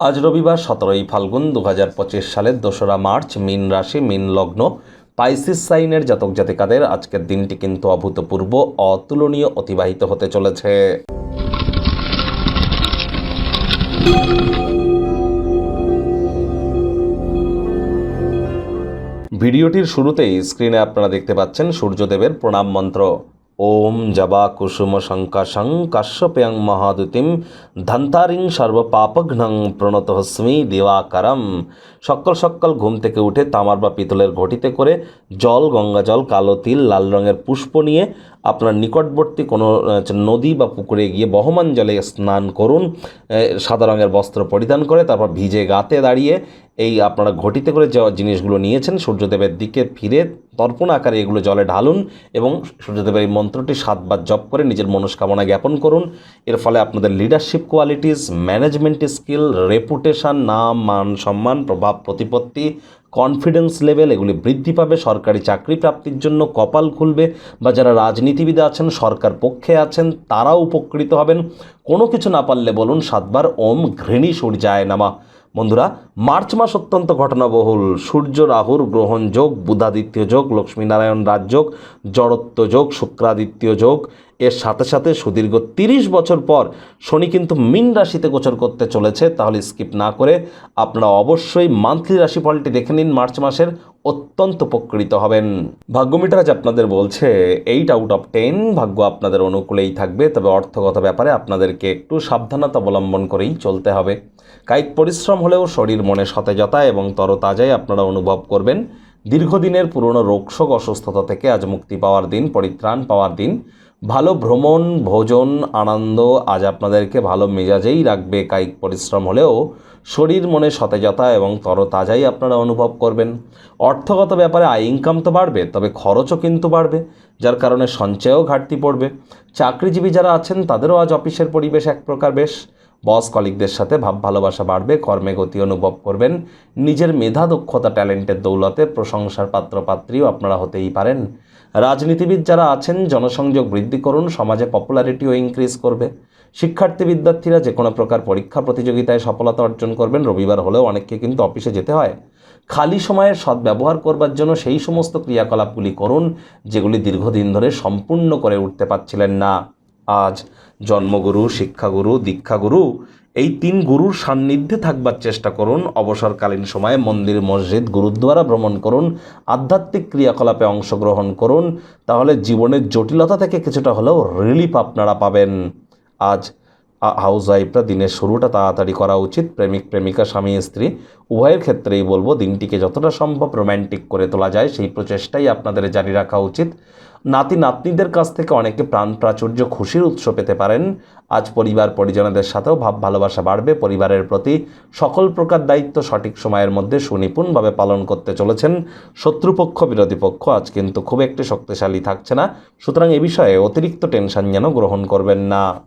আজ রবিবার সতেরোই ফাল্গুন দু হাজার পঁচিশ সালের দোসরা মার্চ, মিন রাশি, মিন লগ্ন, পাইসিস সাইনের জাতক জাতিকাদের আজকের দিনটি কিন্তু অভূতপূর্ব, অতুলনীয়, অতিবাহিত হতে চলেছে। ভিডিওটির শুরুতেই স্ক্রিনে আপনারা দেখতে পাচ্ছেন সূর্যদেবের প্রণাম মন্ত্র। ওম জবা কুসুম শঙ্কাশং কাশ্যপ্যাং মহাদুতিম ধন্তারিং সর্বপাপঘ্নং প্রণতহস্মি দিবাকারম। সকল সকল ঘুম থেকে উঠে তামার বা পিতলের ঘটিতে করে জল গঙ্গা জল কালো তিল, লাল রঙের পুষ্প নিয়ে আপনার নিকটবর্তী কোনো নদী বা পুকুরে গিয়ে বহমান জলে স্নান করুন সাদা রঙের বস্ত্র পরিধান করে, তারপর ভিজে গাতে দাঁড়িয়ে এই আপনারা ঘটিতে করে যে জিনিসগুলো নিয়েছেন, সূর্যদেবের দিকে ফিরে তর্পণ আকারে এগুলো জলে ঢালুন এবং সূর্যদেবের এই মন্ত্রটি সাতবার জপ করে নিজের মনস্কামনা জ্ঞাপন করুন। এর ফলে আপনাদের leadership qualities management skill reputation নাম, মান, সম্মান, প্রভাব, প্রতিপত্তি কনফিডেন্স লেভেল এগুলি বৃদ্ধি পাবে, সরকারি চাকরি প্রাপ্তির জন্য কপাল খুলবে বা যারা রাজনীতিবিদ আছেন, সরকার পক্ষে আছেন, তারাও উপকৃত হবেন। কোনো কিছু না পারলে বলুন, সাতবার ওম ঘৃণী সূর্যায় নামা বন্ধুরা, মার্চ মাস অত্যন্ত ঘটনাবহুল। সূর্য রাহুর গ্রহণ যোগ, বুধাদিত্য যোগ, লক্ষ্মীনারায়ণ রাজযোগ জড়ত্ব যোগ, শুক্রাদিত্য যোগ এর সাথে সাথে সুদীর্ঘ তিরিশ বছর পর শনি কিন্তু মিন রাশিতে গোচর করতে চলেছে, তাহলে স্কিপ না করে আপনারা অবশ্যই মান্থলি রাশিফলটি দেখে নিন, মার্চ মাসের অত্যন্ত উপকৃত হবেন। ভাগ্যমিটার আজ আপনাদের বলছে এইট আউট অফ টেন ভাগ্য আপনাদের অনুকূলেই থাকবে, তবে অর্থগত ব্যাপারে আপনাদেরকে একটু সাবধানতা অবলম্বন করেই চলতে হবে। কায়িক পরিশ্রম হলেও শরীর মনে সতেজতা এবং তরতাজাই আপনারা অনুভব করবেন। দীর্ঘদিনের পুরনো রোগশোক অসুস্থতা থেকে আজ মুক্তি পাওয়ার দিন, পরিত্রাণ পাওয়ার দিন। ভালো ভ্রমণ, ভোজন, আনন্দ, আজ আপনাদেরকে ভালো মেজাজেই রাখবে কায়িক পরিশ্রম হলেও শরীর মনে সতেজতা এবং তরতাজাই আপনারা অনুভব করবেন। অর্থগত ব্যাপারে আয় ইনকাম তো বাড়বে, তবে খরচও কিন্তু বাড়বে, যার কারণে সঞ্চয়ও ঘাটতি পড়বে। চাকরিজীবী যারা আছেন, তাদেরও আজ অফিসের পরিবেশ এক প্রকার বেশ। বস কলিকদের সাথে ভাব ভালোবাসা বাড়বে, কর্মে গতি অনুভব করবেন। নিজের মেধা, দক্ষতা, ট্যালেন্টের দৌলতে প্রশংসার পাত্রপাত্রীও আপনারা হতেই পারেন। রাজনীতিবিদ যারা আছেন, জনসংযোগ বৃদ্ধি করুন, সমাজে পপুলারিটিও ইনক্রিজ করবে। শিক্ষার্থী বিদ্যার্থীরা যে কোনো প্রকার পরীক্ষা প্রতিযোগিতায় সফলতা অর্জন করবেন। রবিবার হলেও অনেককে কিন্তু অফিসে যেতে হয়। খালি সময়ের সদ্ব্যবহার করবার জন্য সেই সমস্ত ক্রিয়াকলাপগুলি করুন, যেগুলি দীর্ঘদিন ধরে সম্পূর্ণ করে উঠতে পারছিলেন না। আজ জন্মগুরু, শিক্ষাগুরু, দীক্ষাগুরু, এই তিন গুরুর সান্নিধ্যে থাকবার চেষ্টা করুন। অবসরকালীন সময়ে মন্দির, মসজিদ, গুরুদ্বারা ভ্রমণ করুন। আধ্যাত্মিক ক্রিয়াকলাপে অংশগ্রহণ করুন। তাহলে জীবনের জটিলতা থেকে কিছুটা হলেও রিলিফ আপনারা পাবেন। আজ হাউস ওয়াইফরা দিনের শুরুটা তাড়াতাড়ি করা উচিত। প্রেমিক, প্রেমিকা, স্বামী, স্ত্রী, উভয়ের ক্ষেত্রেই বলব দিনটিকে যতটা সম্ভব রোম্যান্টিক করে তোলা যায়, সেই প্রচেষ্টাই আপনাদের জারি রাখা উচিত। নাতি, নাতনিদের কাছ থেকে অনেকে প্রাণ প্রাচুর্য খুশির উৎস পেতে পারেন। আজ পরিবার, পরিজনদের সাথেও ভাব ভালোবাসা বাড়বে। পরিবারের প্রতি সকল প্রকার দায়িত্ব সঠিক সময়ের মধ্যে সুনিপুণভাবে পালন করতে চলেছেন। শত্রুপক্ষ, বিরোধী পক্ষ আজ কিন্তু খুব একটি শক্তিশালী থাকছে না। সুতরাং এ বিষয়ে অতিরিক্ত টেনশন যেন গ্রহণ করবেন না।